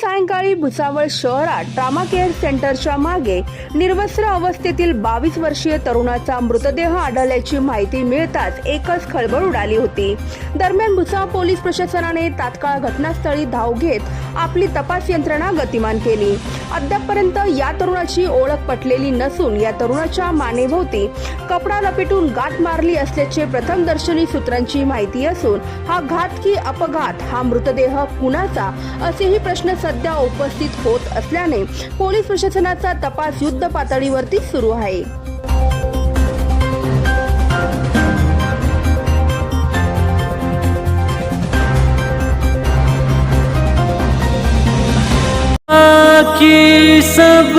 सायंकाळी भुसावळ शहरात trauma care सेंटरच्या मागे निर्वस्त्र अवस्थेतील बावीस वर्षीय तरुणाचा मृतदेह आढळल्याची माहिती मिळताच एकच खळबळ उडाली होती. दरम्यान भुसावळ पोलीस प्रशासनाने तात्काळ घटनास्थळी धाव घेत आपली तपास यंत्रणा गतिमान केली. अद्यापपर्यंत या तरुणाची ओळख पटलेली नसून या तरुणाच्या मानेभोवती कपडा लपेटून गाठ मारली असल्याचे प्रथमदर्शनी सूत्रांची माहिती असून हा घात की अपघात हा मृतदेह कुणाचा असेही प्रश्न सध्या उपस्थित होत असल्याने पोलीस प्रशासनाचा तपास युद्ध पातळीवरती सुरू आहे. की सब